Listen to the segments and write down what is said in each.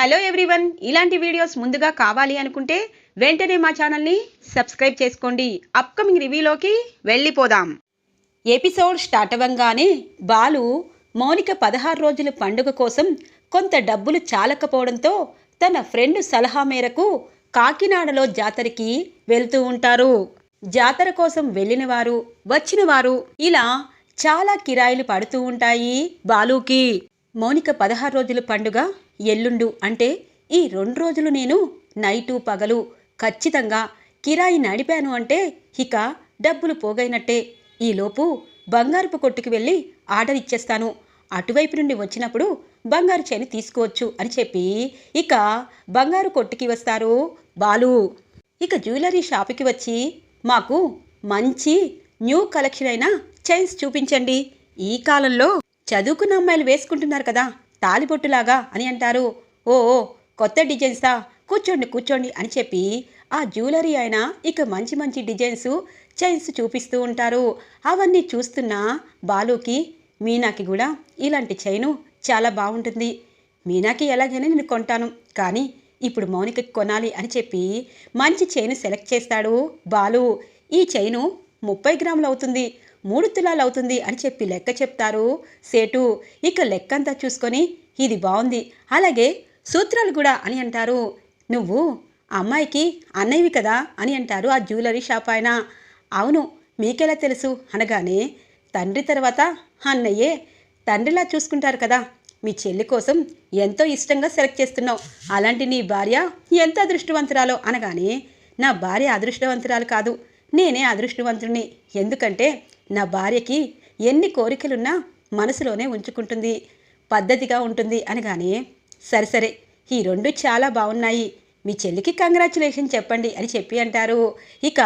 Hello everyone. ఇలాంటి videos ముందుగా కావాలి అనుకుంటే వెంటనే మా ఛానల్ని సబ్స్క్రైబ్ చేసుకోండి. అప్కమింగ్ రివ్యూలోకి వెళ్ళిపోదాం. ఎపిసోడ్ స్టార్ట్ అవ్వంగానే బాలు మౌనిక పదహారు రోజుల పండుగ కోసం కొంత డబ్బులు చాలకపోవడంతో తన ఫ్రెండ్ సలహా మేరకు కాకినాడలో జాతరకి వెళ్తూ ఉంటారు. జాతర కోసం వెళ్ళిన వారు వచ్చిన వారు ఇలా చాలా కిరాయిలు పడుతూ ఉంటాయి బాలుకి. మౌనిక పదహారు రోజుల పండుగ ఎల్లుండు అంటే ఈ రెండు రోజులు నేను నైటు పగలు ఖచ్చితంగా కిరాయి నడిపాను అంటే ఇక డబ్బులు పోగైనట్టే. ఈలోపు బంగారుపు కొట్టుకు వెళ్ళి ఆర్డర్ ఇచ్చేస్తాను. అటువైపు నుండి వచ్చినప్పుడు బంగారు చైన్ తీసుకోవచ్చు అని చెప్పి ఇక బంగారు కొట్టుకి వస్తారు బాలు. ఇక జ్యువెలరీ షాపుకి వచ్చి మాకు మంచి న్యూ కలెక్షన్ అయిన చైన్స్ చూపించండి. ఈ కాలంలో చదువుకున్న అమ్మాయిలు వేసుకుంటున్నారు కదా తాలిబొట్టులాగా అని అంటారు. ఓ కొత్త డిజైన్సా కూర్చోండి కూర్చోండి అని చెప్పి ఆ జ్యువెలరీ అయినా ఇక మంచి మంచి డిజైన్స్ చైన్స్ చూపిస్తూ ఉంటారు. అవన్నీ చూస్తున్న బాలుకి మీనాకి కూడా ఇలాంటి చైను చాలా బాగుంటుంది. మీనాకి ఎలాగైనా నేను కొంటాను కానీ ఇప్పుడు మౌనికకి కొనాలి అని చెప్పి మంచి చైన్ సెలెక్ట్ చేస్తాడు బాలు. ఈ చైను ముప్పై గ్రాములు అవుతుంది. మూడు తులాలు అవుతుంది అని చెప్పి లెక్క చెప్తారు. సేటు ఇక లెక్క అంతా చూసుకొని ఇది బాగుంది అలాగే సూత్రాలు కూడా అని అంటారు. నువ్వు అమ్మాయికి అన్నయ్యవి కదా అని అంటారు ఆ జ్యువెలరీ షాప్ ఆయన. అవును మీకెలా తెలుసు? అనగానే తండ్రి తర్వాత అన్నయ్యే తండ్రిలా చూసుకుంటారు కదా. మీ చెల్లి కోసం ఎంతో ఇష్టంగా సెలెక్ట్ చేస్తున్నావు. అలాంటి నీ భార్య ఎంత అదృష్టవంతురాలో? అనగానే నా భార్య అదృష్టవంతురాలు కాదు. నేనే అదృష్టవంతుడిని ఎందుకంటే నా భార్యకి ఎన్ని కోరికలున్నా మనసులోనే ఉంచుకుంటుంది పద్ధతిగా ఉంటుంది అనగానే సరే సరే ఈ రెండు చాలా బాగున్నాయి. మీ చెల్లికి కంగ్రాచులేషన్ చెప్పండి అని చెప్పి అంటారు. ఇక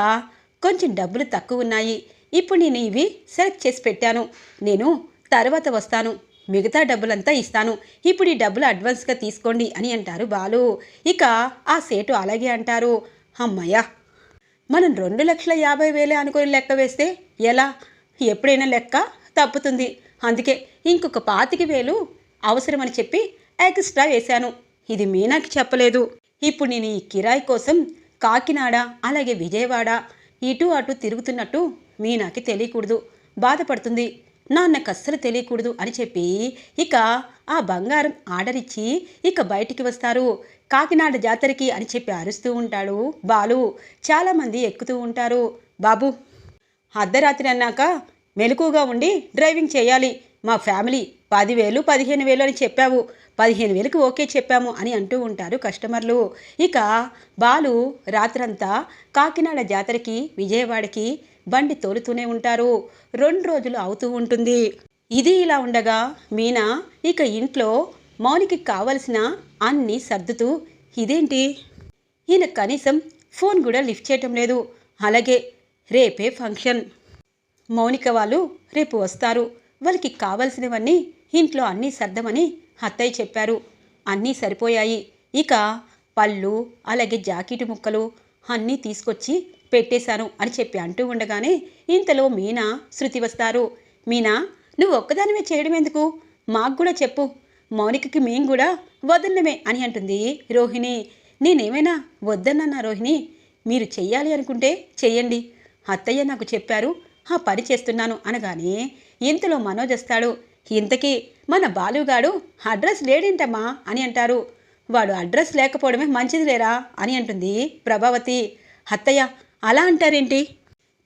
కొంచెం డబ్బులు తక్కువ ఉన్నాయి. ఇప్పుడు నేను ఇవి సెలెక్ట్ చేసి పెట్టాను. నేను తర్వాత వస్తాను. మిగతా డబ్బులంతా ఇస్తాను. ఇప్పుడు ఈ డబ్బులు అడ్వాన్స్గా తీసుకోండి అని అంటారు బాలు. ఇక ఆ సేటు అలాగే అంటారు. అమ్మయ్యా మనం రెండు లక్షల యాభై వేలే అనుకుని లెక్క వేస్తే ఎలా? ఎప్పుడైనా లెక్క తప్పుతుంది. అందుకే ఇంకొక పాతిక వేలు అవసరమని చెప్పి ఎక్స్ట్రా వేశాను. ఇది మీనాకి చెప్పలేదు. ఇప్పుడు నేను ఈ కిరాయి కోసం కాకినాడ అలాగే విజయవాడ ఇటు అటు తిరుగుతున్నట్టు మీనాకి తెలియకూడదు. బాధపడుతుంది. నాన్నకు అస్సలు తెలియకూడదు అని చెప్పి ఇక ఆ బంగారం ఆర్డర్ ఇచ్చి ఇక బయటికి వస్తారు. కాకినాడ జాతరకి అని చెప్పి అరుస్తూ ఉంటాడు బాలు. చాలామంది ఎక్కుతూ ఉంటారు. బాబు అర్ధరాత్రి అన్నాక మెలకుగా ఉండి డ్రైవింగ్ చేయాలి. మా ఫ్యామిలీ పదివేలు పదిహేను వేలు అని చెప్పావు. పదిహేను వేలకు ఓకే చెప్పాము అని అంటూ ఉంటారు కస్టమర్లు. ఇక బాలు రాత్రంతా కాకినాడ జాతరకి విజయవాడకి బండి తోలుతూనే ఉంటారు. రెండు రోజులు అవుతూ ఉంటుంది. ఇది ఇలా ఉండగా మీనా ఇక ఇంట్లో మౌనికి కావలసిన అన్నీ సర్దుతూ ఇదేంటి? ఈయన కనీసం ఫోన్ కూడా లిఫ్ట్ చేయటం లేదు. అలాగే రేపే ఫంక్షన్. మౌనిక వాళ్ళు రేపు వస్తారు. వాళ్ళకి కావలసినవన్నీ ఇంట్లో అన్నీ సర్దమని అత్తయ్య చెప్పారు. అన్నీ సరిపోయాయి. ఇక పళ్ళు అలాగే జాకెట్ ముక్కలు అన్నీ తీసుకొచ్చి పెట్టేశాను అని చెప్పి అంటూ ఉండగానే ఇంతలో మీనా శృతి వస్తారు. మీనా నువ్వు ఒక్కదానివే చేయడం ఎందుకు? మాకు కూడా చెప్పు. మౌనికకి మేం కూడా వదలమే అని అంటుంది రోహిణి. నేనేమైనా వద్దన్నా రోహిణి? మీరు చెయ్యాలి అనుకుంటే చెయ్యండి. అత్తయ్య నాకు చెప్పారు ఆ పని చేస్తున్నాను అనగానే ఇంతలో మనోజ్ వస్తాడు. ఇంతకీ మన బాలుగాడు అడ్రస్ లేడేంటమ్మా అని అంటారు. వాడు అడ్రస్ లేకపోవడమే మంచిది లేరా అని అంటుంది ప్రభావతి. అత్తయ్య అలా అంటారేంటి?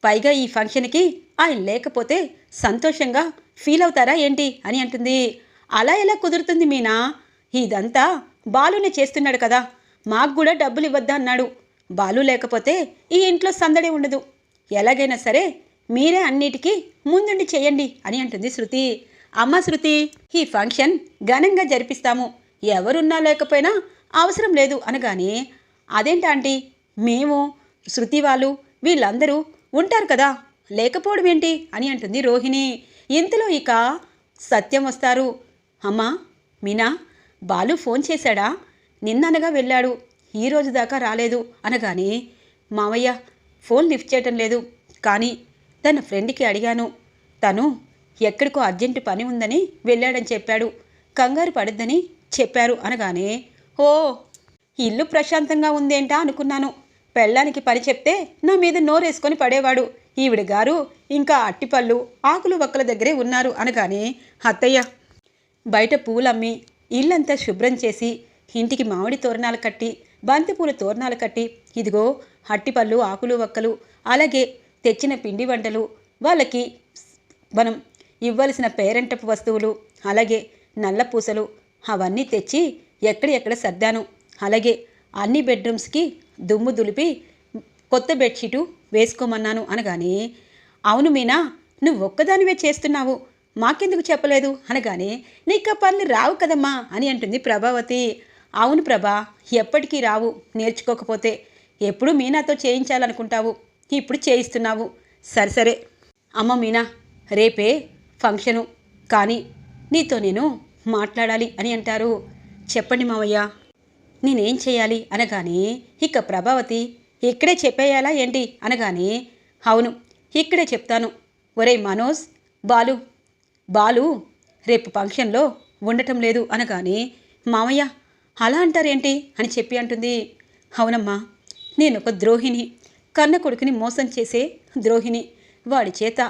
పైగా ఈ ఫంక్షన్కి ఆయన లేకపోతే సంతోషంగా ఫీల్ అవుతారా ఏంటి? అని అంటుంది. అలా ఎలా కుదురుతుంది మీనా? ఇదంతా బాలునే చేస్తున్నాడు కదా మాకు కూడా డబ్బులు ఇవ్వద్దా అన్నాడు. బాలు లేకపోతే ఈ ఇంట్లో సందడే ఉండదు ఎలాగైనా సరే మీరే అన్నిటికీ ముందుండి చేయండి అని అంటుంది శృతి. అమ్మ శృతి ఈ ఫంక్షన్ ఘనంగా జరిపిస్తాము. ఎవరున్నా లేకపోయినా అవసరం లేదు అనగానే అదేంటి ఆంటీ? మేము శృతి వాళ్ళు వీళ్ళందరూ ఉంటారు కదా లేకపోవడం ఏంటి? అని అంటుంది రోహిణి. ఇంతలో ఇక సత్యం వస్తారు. అమ్మా మీనా బాలు ఫోన్ చేశాడా? నిన్ననగా వెళ్ళాడు. ఈ రోజు దాకా రాలేదు. అనగానే మావయ్య ఫోన్ లిఫ్ట్ చేయటం లేదు. కానీ తన ఫ్రెండ్కి అడిగాను. తను ఎక్కడికో అర్జెంటు పని ఉందని వెళ్ళాడని చెప్పాడు. కంగారు పడద్దని చెప్పారు అనగానే ఓ ఇల్లు ప్రశాంతంగా ఉందేంటా అనుకున్నాను. పెళ్ళానికి పని చెప్తే నా మీద నోరేసుకొని పడేవాడు. ఈవిడ గారు ఇంకా అట్టిపళ్ళు ఆకులు వక్కల దగ్గరే ఉన్నారు అనగానే అత్తయ్య బయట పూలమ్మి ఇల్లంతా శుభ్రం చేసి ఇంటికి మామిడి తోరణాలు కట్టి బంతిపూల తోరణాలు కట్టి ఇదిగో అట్టిపళ్ళు ఆకులు వక్కలు అలాగే తెచ్చిన పిండి వంటలు. వాళ్ళకి మనం ఇవ్వాల్సిన పేరెంటపు వస్తువులు అలాగే నల్ల పూసలు అవన్నీ తెచ్చి ఎక్కడెక్కడ సర్దాను. అలాగే అన్ని బెడ్రూమ్స్కి దుమ్ము దులిపి కొత్త బెడ్షీటు వేసుకోమన్నాను అనగానే అవును మీనా నువ్వు ఒక్కదానివే చేస్తున్నావు. మాకెందుకు చెప్పలేదు? అనగానే నీకు పనులు రావు కదమ్మా అని అంటుంది ప్రభావతి. అవును ప్రభా ఎప్పటికీ రావు. నేర్చుకోకపోతే ఎప్పుడు మీనాతో చేయించాలనుకుంటావు? ఇప్పుడు చేయిస్తున్నావు. సరే సరే. అమ్మ మీనా రేపే ఫంక్షను. కానీ నీతో నేను మాట్లాడాలి అని అంటారు. చెప్పండి మావయ్య. నేనేం చేయాలి అనగానే ఇక ప్రభావతి ఇక్కడే చెప్పేయాలా ఏంటి అనగానే అవును ఇక్కడే చెప్తాను. ఒరే మనోజ్ బాలు బాలు రేపు ఫంక్షన్లో ఉండటం లేదు అనగానే మామయ్య అలా అంటారేంటి అని చెప్పి అంటుంది. అవునమ్మా. నేను ఒక ద్రోహిని. కన్న కొడుకుని మోసం చేసే ద్రోహిని. వాడి చేత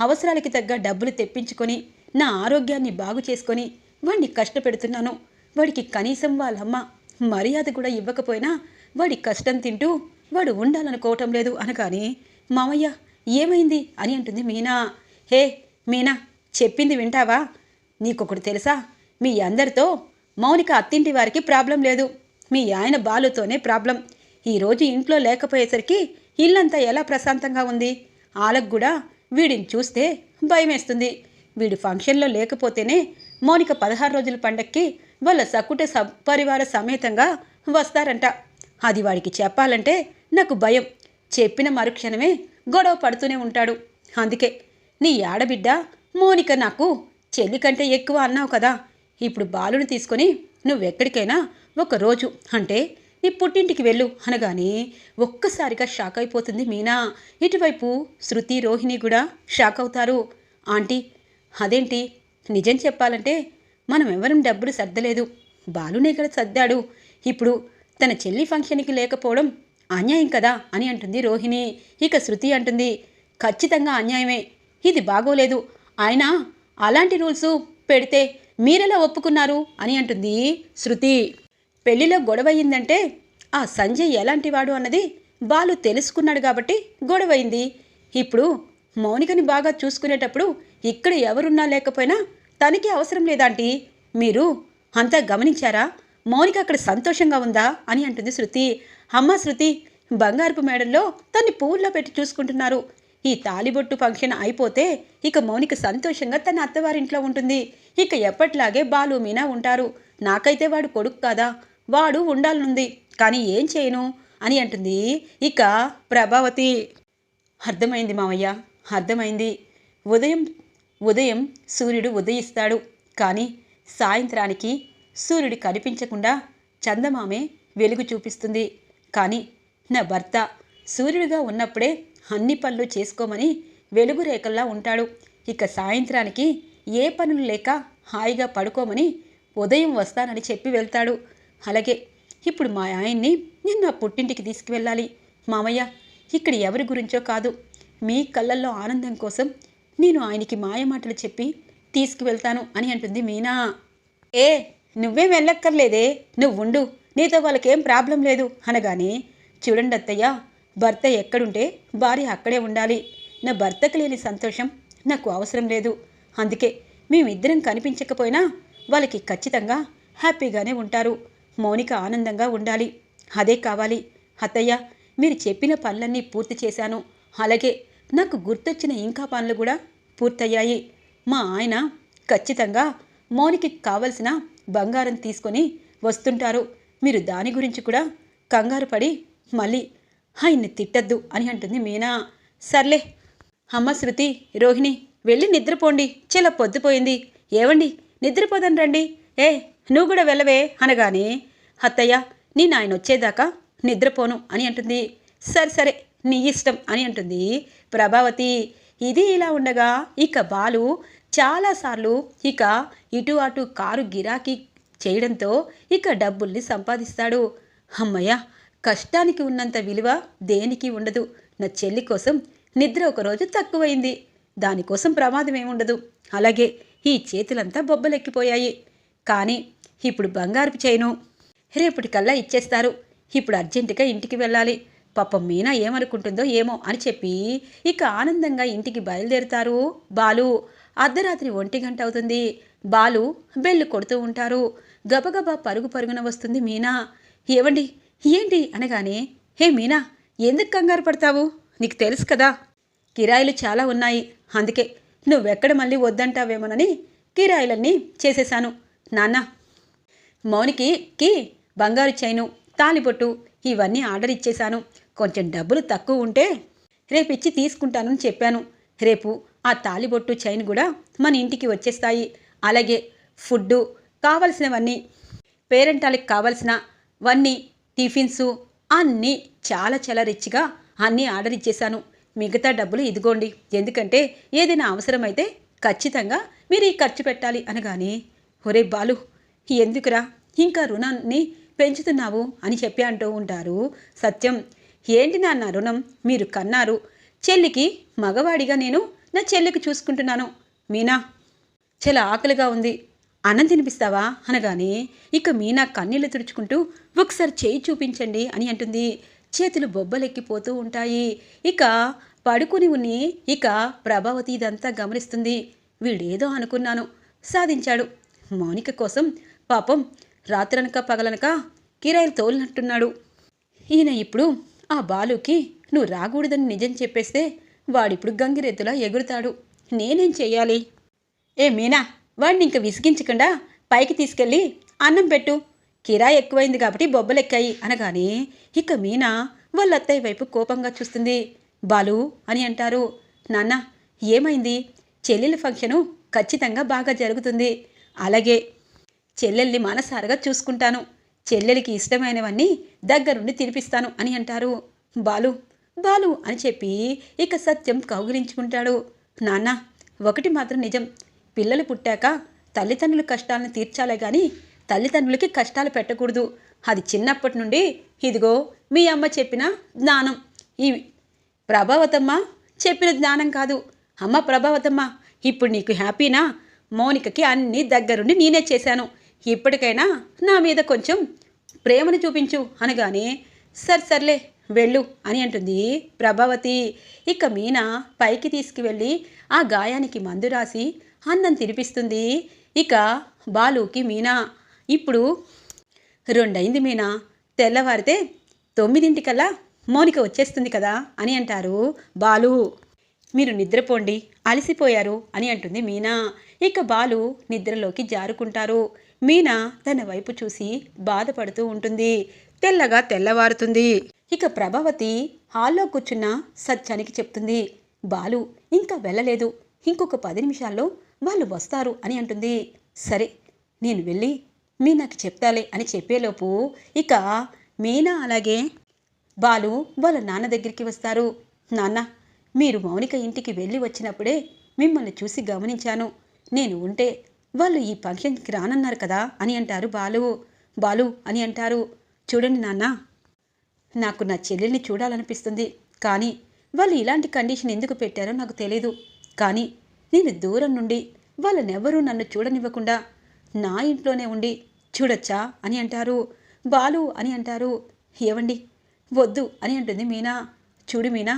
అవసరాలకి తగ్గ డబ్బులు తెప్పించుకొని నా ఆరోగ్యాన్ని బాగు చేసుకొని వాడిని కష్టపెడుతున్నాను. వాడికి కనీసం వాళ్ళమ్మ మర్యాద కూడా ఇవ్వకపోయినా వాడి కష్టం తింటూ వాడు ఉండాలనుకోవటం లేదు అనగాని మామయ్య ఏమైంది? అని అంటుంది మీనా. హే మీనా చెప్పింది వింటావా? నీకొకటి తెలుసా? మీ అందరితో మౌనిక అత్తింటి వారికి ప్రాబ్లం లేదు. మీ ఆయన బాలుతోనే ప్రాబ్లం. ఈరోజు ఇంట్లో లేకపోయేసరికి ఇల్లంతా ఎలా ప్రశాంతంగా ఉంది? వాళ్ళకు కూడా వీడిని చూస్తే భయమేస్తుంది. వీడు ఫంక్షన్లో లేకపోతేనే మౌనిక పదహారు రోజుల పండక్కి వాళ్ళ సకుట సపరివార సమేతంగా వస్తారంట. అది వాడికి చెప్పాలంటే నాకు భయం. చెప్పిన మరుక్షణమే గొడవ పడుతూనే ఉంటాడు. అందుకే నీ ఆడబిడ్డ మోనిక నాకు చెల్లి కంటే ఎక్కువ అన్నావు కదా. ఇప్పుడు బాలుని తీసుకొని నువ్వెక్కడికైనా ఒక రోజు అంటే నీ పుట్టింటికి వెళ్ళు అనగానే ఒక్కసారిగా షాక్ అయిపోతుంది మీనా. ఇటువైపు శృతి రోహిణి కూడా షాక్ అవుతారు. ఆంటీ అదేంటి? నిజం చెప్పాలంటే మనం ఎవరం డబ్బులు సర్దలేదు. బాలునే ఇక్కడ సర్దాడు. ఇప్పుడు తన చెల్లి ఫంక్షన్కి లేకపోవడం అన్యాయం కదా అని అంటుంది రోహిణి. ఇక శృతి అంటుంది ఖచ్చితంగా అన్యాయమే. ఇది బాగోలేదు. ఆయన అలాంటి రూల్స్ పెడితే మీరెలా ఒప్పుకున్నారు? అని అంటుంది శృతి. పెళ్ళిలో గొడవ అయిందంటే ఆ సంజయ్ ఎలాంటివాడు అన్నది బాలు తెలుసుకున్నాడు కాబట్టి గొడవైంది ఇప్పుడు మౌనికని బాగా చూసుకునేటప్పుడు ఇక్కడ ఎవరున్నా లేకపోయినా తనకి అవసరం లేదాంటి. మీరు అంతా గమనించారా? మౌనిక అక్కడ సంతోషంగా ఉందా అని అంటుంది శృతి. అమ్మ శృతి బంగారపు మేడల్లో తన్ని పూల్లో పెట్టి చూసుకుంటున్నారు. ఈ తాలిబొట్టు ఫంక్షన్ అయిపోతే ఇక మౌనిక సంతోషంగా తన అత్తవారింట్లో ఉంటుంది. ఇక ఎప్పట్లాగే బాలు మీనా ఉంటారు. నాకైతే వాడు కొడుకు కాదా? వాడు ఉండాలనుంది కానీ ఏం చేయను? అని అంటుంది. ఇక ప్రభావతి అర్థమైంది మావయ్య అర్థమైంది. ఉదయం ఉదయం సూర్యుడు ఉదయిస్తాడు కానీ సాయంత్రానికి సూర్యుడు కనిపించకుండా చందమామే వెలుగు చూపిస్తుంది. కానీ నా భర్త సూర్యుడిగా ఉన్నప్పుడే అన్ని పనులు చేసుకోమని వెలుగు రేఖల్లా ఉంటాడు. ఇక సాయంత్రానికి ఏ పనులు లేక హాయిగా పడుకోమని ఉదయం వస్తానని చెప్పి వెళ్తాడు. అలాగే ఇప్పుడు మా ఆయన్ని నేను నా పుట్టింటికి తీసుకువెళ్ళాలి. మామయ్య ఇక్కడ ఎవరి గురించో కాదు. మీ కళ్ళల్లో ఆనందం కోసం నేను ఆయనకి మాయమాటలు చెప్పి తీసుకువెళ్తాను అని అంటుంది మీనా. ఏ నువ్వేం వెళ్ళక్కర్లేదే. నువ్వు ఉండు నీతో వాళ్ళకేం ప్రాబ్లం లేదు. అనగానే చూడండి అత్తయ్య భర్త ఎక్కడుంటే భార్య అక్కడే ఉండాలి. నా భర్తకు లేని సంతోషం నాకు అవసరం లేదు. అందుకే మేమిద్దరం కనిపించకపోయినా వాళ్ళకి ఖచ్చితంగా హ్యాపీగానే ఉంటారు. మౌనిక ఆనందంగా ఉండాలి. అదే కావాలి. అత్తయ్య మీరు చెప్పిన పనులన్నీ పూర్తి చేశాను. అలాగే నాకు గుర్తొచ్చిన ఇంకా పనులు కూడా పూర్తయ్యాయి. మా ఆయన ఖచ్చితంగా మౌనికి కావలసిన బంగారం తీసుకొని వస్తుంటారు. మీరు దాని గురించి కూడా కంగారు పడి మళ్ళీ ఆయన్ని తిట్టద్దు అని అంటుంది మీనా. సర్లే. అమ్మ శృతి రోహిణి వెళ్ళి నిద్రపోండి. చాలా పొద్దుపోయింది ఏవండి? నిద్రపోదని రండి. ఏ నువ్వు కూడా వెళ్ళవే అనగానే అత్తయ్య నేను ఆయన వచ్చేదాకా నిద్రపోను అని అంటుంది. సరే సరే నీ ఇష్టం అని అంటుంది. ప్రభావతి ఇది ఇలా ఉండగా ఇక బాలు చాలాసార్లు ఇక ఇటు అటు కారు గిరాకీ చేయడంతో ఇక డబ్బుల్ని సంపాదిస్తాడు. అమ్మయ్య కష్టానికి ఉన్నంత విలువ దేనికి ఉండదు? నా చెల్లి కోసం నిద్ర ఒకరోజు తక్కువైంది. దానికోసం ప్రమాదం ఏముండదు. అలాగే ఈ చేతులంతా బొబ్బలెక్కిపోయాయి. కానీ ఇప్పుడు బంగారపు చేయను రేపటికల్లా ఇచ్చేస్తారు. ఇప్పుడు అర్జెంటుగా ఇంటికి వెళ్ళాలి. పాపం మీనా ఏమనుకుంటుందో ఏమో అని చెప్పి ఇక ఆనందంగా ఇంటికి బయలుదేరుతారు బాలు. అర్ధరాత్రి ఒంటి గంట అవుతుంది. బాలు బెల్లు కొడుతూ ఉంటారు. గబగబా పరుగు పరుగున వస్తుంది మీనా. ఏవండి? ఏంటి? అనగానే హే మీనా ఎందుకు కంగారు పడతావు? నీకు తెలుసు కదా కిరాయిలు చాలా ఉన్నాయి. అందుకే నువ్వెక్కడ మళ్ళీ వద్దంటావేమోనని కిరాయిలన్నీ చేసేశాను. నాన్న మౌనికి కి బంగారు చైను తాలిబొట్టు ఇవన్నీ ఆర్డర్ ఇచ్చేశాను. కొంచెం డబ్బులు తక్కువ ఉంటే రేపు ఇచ్చి తీసుకుంటానని చెప్పాను. రేపు ఆ తాలిబొట్టు చైన్ కూడా మన ఇంటికి వచ్చేస్తాయి. అలాగే ఫుడ్డు కావలసినవన్నీ పేరెంటాలకి కావలసినవన్నీ టిఫిన్సు అన్నీ చాలా చాలా రిచ్గా అన్నీ ఆర్డర్ ఇచ్చేశాను. మిగతా డబ్బులు ఇదిగోండి. ఎందుకంటే ఏదైనా అవసరమైతే ఖచ్చితంగా మీరు ఈ ఖర్చు పెట్టాలి అనగానే ఒరే బాలు ఎందుకురా? ఇంకా రుణాన్ని పెంచుతున్నావు అని చెప్పి అంటూ ఉంటారు. సత్యం ఏంటి నాన్న రుణం? మీరు కన్నారు. చెల్లికి మగవాడిగా నేను నా చెల్లికి చూసుకుంటున్నాను. మీనా చాలా ఆకలిగా ఉంది. అన్నం తినిపిస్తావా? అనగానే ఇక మీనా కన్నీళ్ళు తుడుచుకుంటూ ఒకసారి చేయి చూపించండి అని అంటుంది. చేతులు బొబ్బలెక్కిపోతూ ఉంటాయి. ఇక పడుకుని ఉన్ని ఇక ప్రభావతి ఇదంతా గమనిస్తుంది. వీడేదో అనుకున్నాను. సాధించాడు. మౌనిక కోసం పాపం రాత్రనక పగలనక కిరాయిలు తోలినట్టున్నాడు. ఈయన ఇప్పుడు ఆ బాలుకి నువ్వు రాకూడదని నిజం చెప్పేస్తే వాడిప్పుడు గంగిరెద్దులా ఎగురుతాడు. నేనేం చెయ్యాలి? ఏ మీనా వాడిని ఇంక విసిగించకుండా పైకి తీసుకెళ్ళి అన్నం పెట్టు. కిరాయి ఎక్కువైంది కాబట్టి బొబ్బలెక్కాయి అనగానే ఇక మీనా వాళ్ళ అత్తయ్య వైపు కోపంగా చూస్తుంది. బాలు అని అంటారు. నాన్న ఏమైంది? చెల్లెల ఫంక్షను ఖచ్చితంగా బాగా జరుగుతుంది. అలాగే చెల్లెల్ని మనసారగా చూసుకుంటాను. చెల్లెలికి ఇష్టమైనవన్నీ దగ్గరుండి తినిపిస్తాను అని అంటారు. బాలు బాలు అని చెప్పి ఇక సత్యం కౌగిలించుకుంటాడు. నాన్న ఒకటి మాత్రం నిజం. పిల్లలు పుట్టాక తల్లిదండ్రుల కష్టాలను తీర్చాలే కానీ తల్లిదండ్రులకి కష్టాలు పెట్టకూడదు. అది చిన్నప్పటి నుండి ఇదిగో మీ అమ్మ చెప్పిన జ్ఞానం. ఈ ప్రభావతమ్మ చెప్పిన జ్ఞానం కాదు. అమ్మ ప్రభావతమ్మ ఇప్పుడు నీకు హ్యాపీనా? మౌనికకి అన్నీ దగ్గరుండి నేనే చేశాను. ఇప్పటికైనా నా మీద కొంచెం ప్రేమను చూపించు అనగానే సర్ సర్లే వెళ్ళు అని అంటుంది ప్రభావతి. ఇక మీనా పైకి తీసుకువెళ్ళి ఆ గాయానికి మందు రాసి అన్నం తినిపిస్తుంది. ఇక బాలుకి మీనా ఇప్పుడు రెండైంది మీనా తెల్లవారితే తొమ్మిదింటికల్లా మౌనిక వచ్చేస్తుంది కదా అని అంటారు బాలు. మీరు నిద్రపోండి అలసిపోయారు అని అంటుంది మీనా. ఇక బాలు నిద్రలోకి జారుకుంటారు. మీనా తన వైపు చూసి బాధపడుతూ ఉంటుంది. తెల్లగా తెల్లవారుతుంది. ఇక ప్రభావతి హాల్లో కూర్చున్న సత్యానికి చెప్తుంది. బాలు ఇంకా వెళ్ళలేదు. ఇంకొక పది నిమిషాల్లో వాళ్ళు వస్తారు అని అంటుంది. సరే నేను వెళ్ళి మీనాకి చెప్తాలే అని చెప్పేలోపు ఇక మీనా అలాగే బాలు వాళ్ళ నాన్న దగ్గరికి వస్తారు. నాన్న మీరు మౌనిక ఇంటికి వెళ్ళి వచ్చినప్పుడే మిమ్మల్ని చూసి గమనించాను. నేను ఉంటే వాళ్ళు ఈ ఫంక్షన్కి రానన్నారు కదా అని అంటారు బాలు. బాలు అని అంటారు. చూడండి నాన్న నాకు నా చెల్లెల్ని చూడాలనిపిస్తుంది. కానీ వాళ్ళు ఇలాంటి కండిషన్ ఎందుకు పెట్టారో నాకు తెలీదు. కానీ నేను దూరం నుండి వాళ్ళనెవరూ నన్ను చూడనివ్వకుండా నా ఇంట్లోనే ఉండి చూడొచ్చా అని అంటారు. బాలు అని అంటారు. ఏవండి? వద్దు అని అంటుంది మీనా. చూడు మీనా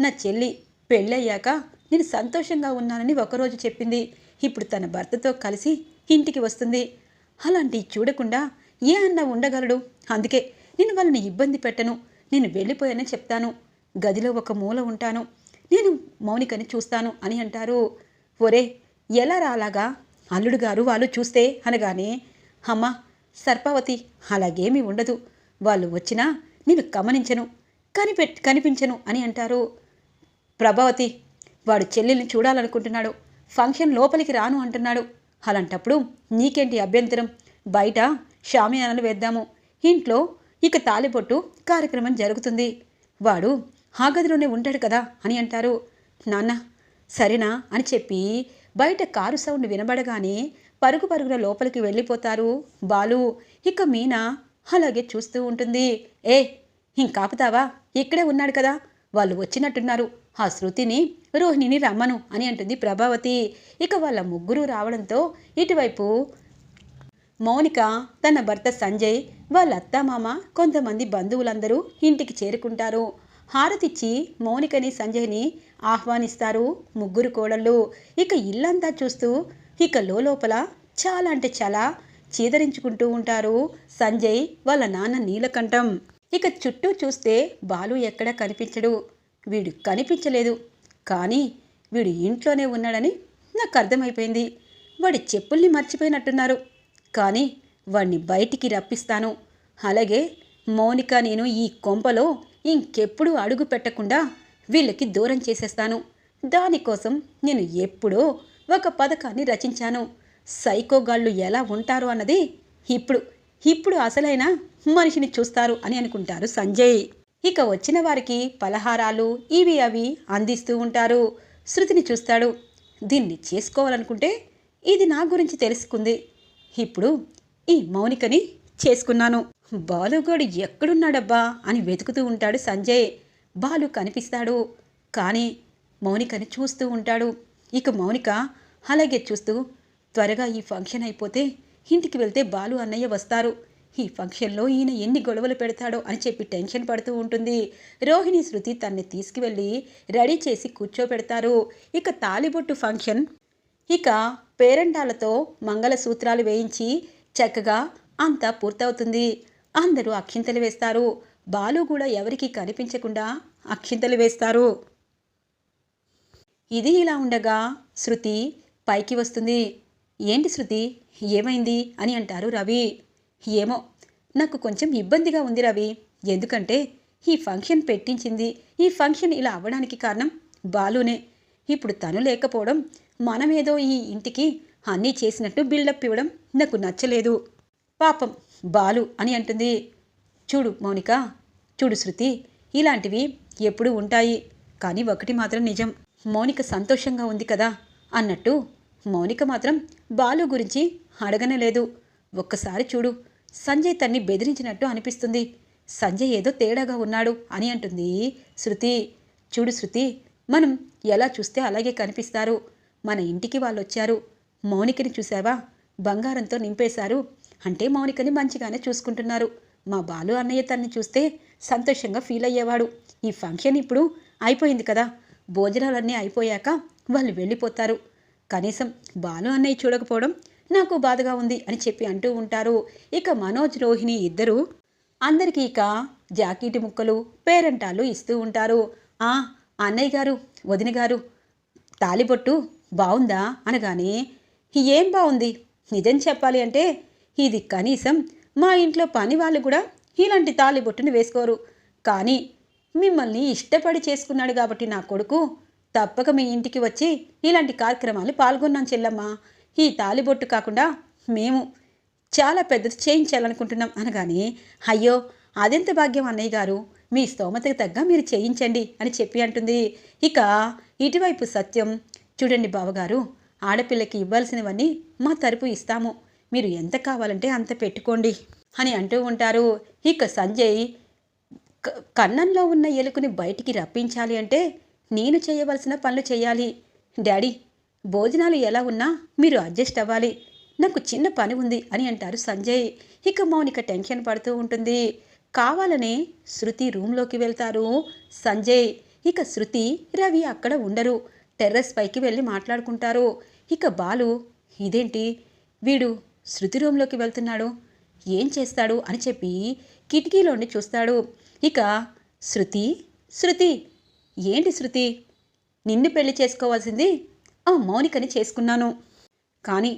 నా చెల్లి పెళ్ళయ్యాక నేను సంతోషంగా ఉన్నానని ఒకరోజు చెప్పింది. ఇప్పుడు తన భర్తతో కలిసి ఇంటికి వస్తుంది. అలాంటివి చూడకుండా ఏ అన్న ఉండగలడు? అందుకే నేను వాళ్ళని ఇబ్బంది పెట్టను. నేను వెళ్ళిపోయానని చెప్తాను. గదిలో ఒక మూల ఉంటాను. నేను మౌనికని చూస్తాను అని అంటారు. ఒరే ఎలా రాలాగా అల్లుడు గారు వాళ్ళు చూస్తే అనగానే అమ్మ సర్పావతి అలాగేమీ ఉండదు. వాళ్ళు వచ్చినా నేను గమనించను కనిపెట్ కనిపించను అని అంటారు. ప్రభావతి వాడు చెల్లెల్ని చూడాలనుకుంటున్నాడు. ఫంక్షన్ లోపలికి రాను అంటున్నాడు. అలాంటప్పుడు నీకేంటి అభ్యంతరం? బయట షామియానాలు వేద్దాము. ఇంట్లో ఇక తాలిబొట్టు కార్యక్రమం జరుగుతుంది. వాడు ఆ గదిలోనే ఉంటాడు కదా అని అంటారు. నాన్న సరేనా అని చెప్పి బయట కారు సౌండ్ వినబడగానే పరుగు పరుగున లోపలికి వెళ్ళిపోతారు బాలు. ఇక మీనా అలాగే చూస్తూ ఉంటుంది. ఏ ఇంకాపుతావా? ఇక్కడే ఉన్నాడు కదా. వాళ్ళు వచ్చినట్టున్నారు. ఆ శృతిని రోహిణిని రమ్మను అని అంటుంది ప్రభావతి. ఇక వాళ్ళ ముగ్గురు రావడంతో ఇటువైపు మౌనిక తన భర్త సంజయ్ వాళ్ళ అత్తమామ కొంతమంది బంధువులందరూ ఇంటికి చేరుకుంటారు. హారతిచ్చి మౌనికని సంజయ్ని ఆహ్వానిస్తారు ముగ్గురు కోడళ్ళు. ఇక ఇల్లంతా చూస్తూ ఇక లోపల చాలా అంటే చాలా చీదరించుకుంటూ ఉంటారు సంజయ్ వాళ్ళ నాన్న నీలకంఠం. ఇక చుట్టూ చూస్తే బాలు ఎక్కడా కనిపించడు. వీడు కనిపించలేదు. కానీ వీడు ఇంట్లోనే ఉన్నాడని నాకు అర్థమైపోయింది. వాడి చెప్పుల్ని మర్చిపోయినట్టున్నారు. కానీ వాణ్ణి బయటికి రప్పిస్తాను. అలాగే మౌనిక నేను ఈ కొంపలో ఇంకెప్పుడు అడుగు పెట్టకుండా వీళ్ళకి దూరం చేసేస్తాను. దానికోసం నేను ఎప్పుడో ఒక పథకాన్ని రచించాను. సైకోగాళ్ళు ఎలా ఉంటారు అన్నది ఇప్పుడు ఇప్పుడు అసలైన మనిషిని చూస్తారు అని అనుకుంటారు సంజయ్. ఇక వచ్చిన వారికి పలహారాలు ఇవి అవి అందిస్తూ ఉంటారు. శృతిని చూస్తాడు. దీన్ని చేసుకోవాలనుకుంటే ఇది నా గురించి తెలుసుకుంది. ఇప్పుడు ఈ మౌనికని చేసుకున్నాను. బాలుగోడు ఎక్కడున్నాడబ్బా అని వెతుకుతూ ఉంటాడు సంజయ్. బాలు కనిపిస్తాడు. కానీ మౌనికని చూస్తూ ఉంటాడు. ఇక మౌనిక అలాగే చూస్తూ త్వరగా ఈ ఫంక్షన్ అయిపోతే ఇంటికి వెళ్తే బాలు అన్నయ్య వస్తారు. ఈ ఫంక్షన్లో ఈయన ఎన్ని గొడవలు పెడతాడో అని చెప్పి టెన్షన్ పడుతూ ఉంటుంది. రోహిణి శృతి తన్ని తీసుకువెళ్ళి రెడీ చేసి కూర్చోబెడతారు. ఇక తాలిబొట్టు ఫంక్షన్. ఇక పేరంటాలతో మంగళసూత్రాలు వేయించి చక్కగా అంతా పూర్తవుతుంది. అందరూ అక్షింతలు వేస్తారు. బాలు కూడా ఎవరికి కనిపించకుండా అక్షింతలు వేస్తారు. ఇది ఇలా ఉండగా శృతి పైకి వస్తుంది. ఏంటి శృతి? ఏమైంది? అని అంటారు రవి. ఏమో నాకు కొంచెం ఇబ్బందిగా ఉంది రవి. ఎందుకంటే ఈ ఫంక్షన్ పెట్టించింది ఈ ఫంక్షన్ ఇలా అవ్వడానికి కారణం బాలునే. ఇప్పుడు తను లేకపోవడం మనమేదో ఈ ఇంటికి అన్నీ చేసినట్టు బిల్డప్ ఇవ్వడం నాకు నచ్చలేదు. పాపం బాలు అని అంటుంది. చూడు మౌనిక చూడు శృతి ఇలాంటివి ఎప్పుడూ ఉంటాయి. కానీ ఒకటి మాత్రం నిజం మౌనిక సంతోషంగా ఉంది కదా అన్నట్టు మౌనిక మాత్రం బాలు గురించి అడగనలేదు ఒక్కసారి చూడు సంజయ్ తన్ని బెదిరించినట్టు అనిపిస్తుంది. సంజయ్ ఏదో తేడాగా ఉన్నాడు అని అంటుంది శృతి. చూడు శృతి మనం ఎలా చూస్తే అలాగే కనిపిస్తారు. మన ఇంటికి వాళ్ళు వచ్చారు మౌనికని చూసావా బంగారంతో నింపేశారు. అంటే మౌనికని మంచిగానే చూసుకుంటున్నారు. మా బాలు అన్నయ్య తన్ని చూస్తే సంతోషంగా ఫీల్ అయ్యేవాడు. ఈ ఫంక్షన్ ఇప్పుడు అయిపోయింది కదా. భోజనాలన్నీ అయిపోయాక వాళ్ళు వెళ్ళిపోతారు. కనీసం బాలు అన్నయ్య చూడకపోవడం నాకు బాధగా ఉంది అని చెప్పి అంటూ ఉంటారు. ఇక మనోజ్ రోహిణి ఇద్దరు అందరికీ ఇక జాకెట్ ముక్కలు పేరంటాలు ఇస్తూ ఉంటారు. ఆ అన్నయ్య గారు వదిన గారు తాలిబొట్టు బాగుందా అనగానే ఏం బాగుంది నిజం చెప్పాలి అంటే ఇది కనీసం మా ఇంట్లో పని వాళ్ళు కూడా ఇలాంటి తాలిబొట్టును వేసుకోరు. కానీ మిమ్మల్ని ఇష్టపడి చేసుకున్నాడు కాబట్టి నా కొడుకు తప్పక మీ ఇంటికి వచ్చి ఇలాంటి కార్యక్రమాలు పాల్గొన్నాం చెల్లమ్మా. ఈ తాలిబొట్టు కాకుండా మేము చాలా పెద్దది చేయించాలనుకుంటున్నాం అనగానే అయ్యో అదెంత భాగ్యం అన్నయ్య గారు? మీ స్తోమతకు తగ్గ మీరు చేయించండి అని చెప్పి అంటుంది. ఇక ఇటువైపు సత్యం చూడండి బావగారు ఆడపిల్లకి ఇవ్వాల్సినవన్నీ మా తరపు ఇస్తాము. మీరు ఎంత కావాలంటే అంత పెట్టుకోండి అని అంటూ ఉంటారు. ఇక సంజయ్ కన్నంలో ఉన్న ఎలుకని బయటికి రప్పించాలి అంటే నేను చేయవలసిన పనులు చేయాలి. డాడీ భోజనాలు ఎలా ఉన్నా మీరు అడ్జస్ట్ అవ్వాలి. నాకు చిన్న పని ఉంది అని అంటారు సంజయ్. ఇక మౌనిక టెన్షన్ పడుతూ ఉంటుంది. కావాలనే శృతి రూమ్లోకి వెళ్తారు సంజయ్. ఇక శృతి రవి అక్కడ ఉండరు. టెర్రస్ పైకి వెళ్ళి మాట్లాడుకుంటారు. ఇక బాలు ఇదేంటి? వీడు శృతి రూమ్లోకి వెళ్తున్నాడు. ఏం చేస్తాడు? అని చెప్పి కిటికీలోండి చూస్తాడు. ఇక శృతి శృతి ఏంటి శృతి? నిన్ను పెళ్ళి చేసుకోవాల్సింది ఆ మౌనికని చేసుకున్నాను. కానీ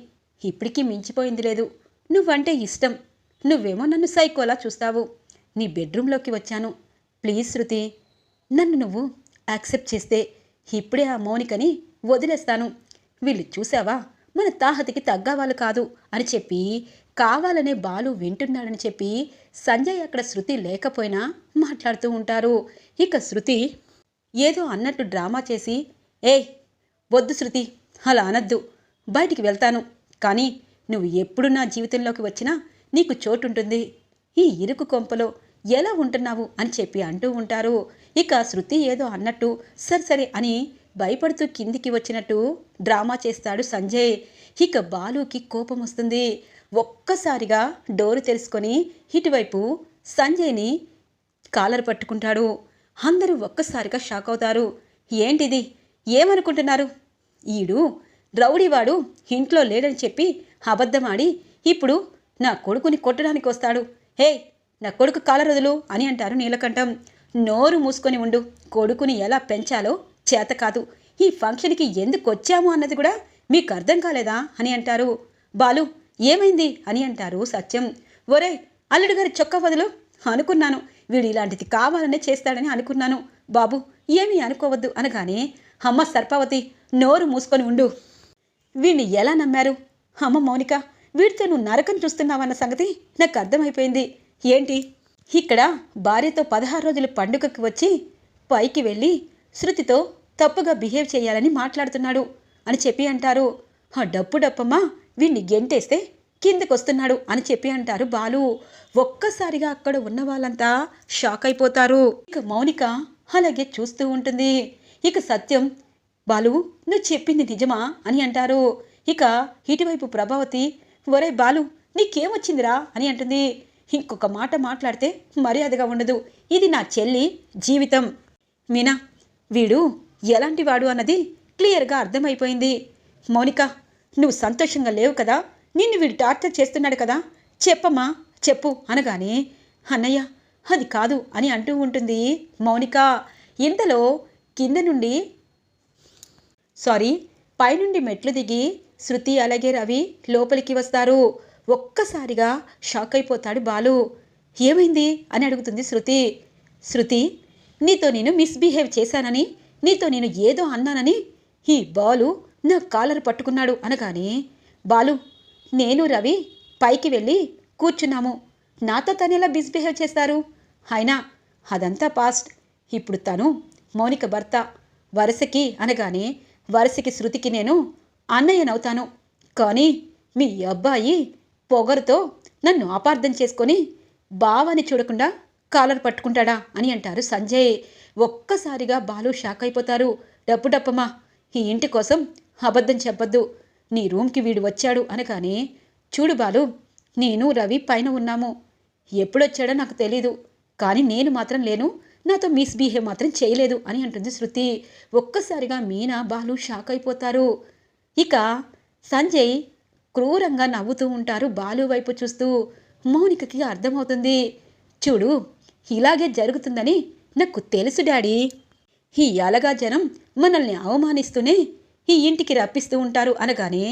ఇప్పటికీ మించిపోయింది లేదు. నువ్వంటే ఇష్టం. నువ్వేమో నన్ను సైకోలా చూస్తావు. నీ బెడ్రూమ్లోకి వచ్చాను. ప్లీజ్ శృతి నన్ను నువ్వు యాక్సెప్ట్ చేస్తే ఇప్పుడే ఆ మౌనికని వదిలేస్తాను. వీళ్ళు చూసావా? మన తాహతికి తగ్గవాళ్ళు కాదు అని చెప్పి కావాలనే బాలు వింటున్నాడని చెప్పి సంజయ్ అక్కడ శృతి లేకపోయినా మాట్లాడుతూ ఉంటారు. ఇక శృతి ఏదో అన్నట్టు డ్రామా చేసి ఏయ్ వద్దు శృతి అలా అనద్దు. బయటికి వెళ్తాను. కానీ నువ్వు ఎప్పుడు నా జీవితంలోకి వచ్చినా నీకు చోటు ఉంటుంది ఈ ఇరుకు కొంపలో ఎలా ఉంటున్నావు అని చెప్పి అంటూ ఉంటారు. ఇక శృతి ఏదో అన్నట్టు సరే సరే అని భయపడుతూ కిందికి వచ్చినట్టు డ్రామా చేస్తాడు సంజయ్. ఇక బాలుకి కోపం వస్తుంది. ఒక్కసారిగా డోరు తెలుసుకొని ఇటువైపు సంజయ్ని కాలర్ పట్టుకుంటాడు. అందరూ ఒక్కసారిగా షాక్ అవుతారు. ఏంటిది? ఏమనుకుంటున్నారు? ఈడు రౌడీవాడు ఇంట్లో లేడని చెప్పి అబద్ధమాడి ఇప్పుడు నా కొడుకుని కొట్టడానికి వస్తాడు. హే నా కొడుకు కాలరదులు అని అంటారు నీలకంఠం. నోరు మూసుకొని ఉండు. కొడుకుని ఎలా పెంచాలో చేత కాదు. ఈ ఫంక్షన్కి ఎందుకు వచ్చాము అన్నది కూడా మీకు అర్థం కాలేదా అని అంటారు. బాలు ఏమైంది అని అంటారు సత్యం. ఒరే అల్లుడు గారి చొక్కా వదులు అనుకున్నాను. వీడు ఇలాంటిది కావాలనే చేస్తాడని అనుకున్నాను. బాబు ఏమీ అనుకోవద్దు అనగానే అమ్మ సర్పావతి నోరు మూసుకొని ఉండు. వీణ్ణి ఎలా నమ్మారు? అమ్మ మౌనిక వీడితో నువ్వు నరకం చూస్తున్నావన్న సంగతి నాకు అర్థమైపోయింది. ఏంటి? ఇక్కడ భార్యతో పదహారు రోజుల పండుగకి వచ్చి పైకి వెళ్ళి శృతితో తప్పుగా బిహేవ్ చేయాలని మాట్లాడుతున్నాడు అని చెప్పి అంటారు. ఆ డప్పు డప్పమ్మా వీణ్ణి గెంటేస్తే కిందకొస్తున్నాడు అని చెప్పి అంటారు బాలు. ఒక్కసారిగా అక్కడ ఉన్న వాళ్ళంతా షాక్ అయిపోతారు. ఇక మౌనిక అలాగే చూస్తూ ఉంటుంది. ఇక సత్యం బాలు నువ్వు చెప్పింది నిజమా? అని అంటారు. ఇక ఇటువైపు ప్రభావతి ఒరే బాలు నీకేమొచ్చిందిరా? అని అంటుంది. ఇంకొక మాట మాట్లాడితే మర్యాదగా ఉండదు. ఇది నా చెల్లి జీవితం. మీనా వీడు ఎలాంటి వాడు అన్నది క్లియర్గా అర్థమైపోయింది. మౌనిక నువ్వు సంతోషంగా లేవు కదా? నిన్ను వీడు టార్చర్ చేస్తున్నాడు కదా? చెప్పమ్మా చెప్పు అనగానే అన్నయ్య అది కాదు అని అంటూ ఉంటుంది మౌనిక. ఇంతలో కింద నుండి సారీ పైనుండి మెట్లు దిగి శృతి అలాగే రవి లోపలికి వస్తారు. ఒక్కసారిగా షాక్ అయిపోతాడు బాలు. ఏమైంది? అని అడుగుతుంది శృతి. శృతి నీతో నేను మిస్బిహేవ్ చేశానని నీతో నేను ఏదో అన్నానని ఈ బాలు నా కాలర్ పట్టుకున్నాడు అనగానే బాలు నేను రవి పైకి వెళ్ళి కూర్చున్నాము. నాతో తను ఎలా మిస్బిహేవ్ చేస్తారు? అయినా అదంతా పాస్ట్. ఇప్పుడు తను మౌనిక భర్త వరుసకి అనగానే వరుసకి శృతికి నేను అన్నయ్యనవుతాను. కానీ మీ అబ్బాయి పొగరుతో నన్ను అపార్థం చేసుకొని బావని చూడకుండా కాలర్ పట్టుకుంటాడా అని అంటారు సంజయ్. ఒక్కసారిగా బాలు షాక్ అయిపోతారు. డప్పు డప్పమ్మా ఈ ఇంటి కోసం అబద్ధం చెప్పొద్దు. నీ రూమ్కి వీడు వచ్చాడు అనగానే చూడు బాలు నేను రవి పైన ఉన్నాము. ఎప్పుడొచ్చాడో నాకు తెలీదు. కానీ నేను మాత్రం లేను. నాతో మిస్బిహేవ్ మాత్రం చేయలేదు అని అంటుంది శృతి. ఒక్కసారిగా మీనా బాలు షాక్ అయిపోతారు. ఇక సంజయ్ క్రూరంగా నవ్వుతూ ఉంటారు బాలు వైపు చూస్తూ. మౌనికకి అర్థమవుతుంది. చూడు ఇలాగే జరుగుతుందని నాకు తెలుసు డాడీ. ఈ అలగా జనం మనల్ని అవమానిస్తూనే ఈ ఇంటికి రప్పిస్తూ ఉంటారు అనగానే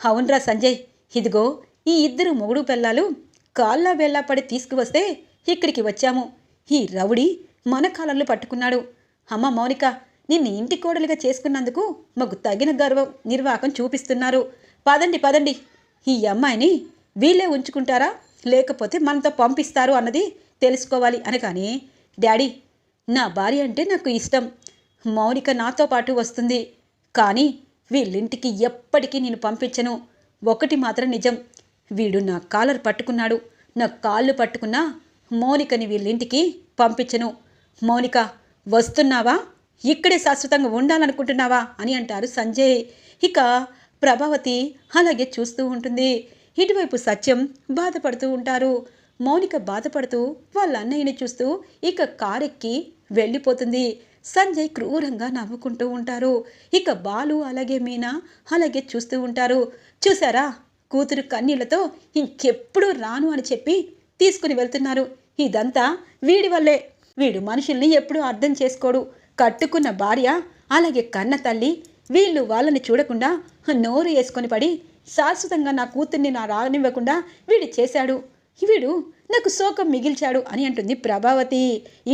అవునరా సంజయ్ ఇదిగో ఈ ఇద్దరు మొగుడు పిల్లలు కాళ్ళ వేళ్ళ పడి తీసుకువస్తే ఇక్కడికి వచ్చాము. ఈ రౌడీ మన కాలర్లు పట్టుకున్నాడు. అమ్మ మౌనిక నిన్ను ఇంటి కోడలుగా చేసుకున్నందుకు మాకు తగిన గర్వం నిర్వాహకం చూపిస్తున్నారు. పదండి పదండి. ఈ అమ్మాయిని వీళ్ళే ఉంచుకుంటారా? లేకపోతే మనతో పంపిస్తారు అన్నది తెలుసుకోవాలి అనగానే డాడీ నా భార్య అంటే నాకు ఇష్టం. మౌనిక నాతో పాటు వస్తుంది. కానీ వీళ్ళింటికి ఎప్పటికీ నేను పంపించను. ఒకటి మాత్రం నిజం. వీడు నా కాలర్ పట్టుకున్నాడు. నా కాళ్ళు పట్టుకున్నా మౌనికని వీళ్ళింటికి పంపించను. మౌనిక వస్తున్నావా? ఇక్కడే శాశ్వతంగా ఉండాలనుకుంటున్నావా? అని అంటారు సంజయ్. ఇక ప్రభావతి అలాగే చూస్తూ ఉంటుంది. ఇటువైపు సత్యం బాధపడుతూ ఉంటారు. మౌనిక బాధపడుతూ వాళ్ళ అన్నయ్యని చూస్తూ ఇక కారెక్కి వెళ్ళిపోతుంది. సంజయ్ క్రూరంగా నవ్వుకుంటూ ఉంటారు. ఇక బాలు అలాగే మీనా అలాగే చూస్తూ ఉంటారు. చూసారా? కూతురు కన్నీళ్ళతో ఇంకెప్పుడు రాను అని చెప్పి తీసుకుని వెళ్తున్నారు. ఇదంతా వీడి వల్లే. వీడు మనుషుల్ని ఎప్పుడూ అర్థం చేసుకోడు. కట్టుకున్న భార్య అలాగే కన్న తల్లి వీళ్ళు వాళ్ళని చూడకుండా నోరు వేసుకొని పడి శాశ్వతంగా నా కూతుర్ని నా రానివ్వకుండా వీడు చేశాడు. వీడు నాకు శోకం మిగిల్చాడు అని అంటుంది ప్రభావతి.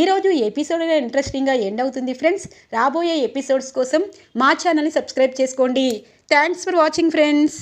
ఈరోజు ఎపిసోడ్ ఇంట్రెస్టింగ్గా ఎండ్ అవుతుంది ఫ్రెండ్స్. రాబోయే ఎపిసోడ్స్ కోసం మా ఛానల్ని సబ్స్క్రైబ్ చేసుకోండి. Thanks for watching friends.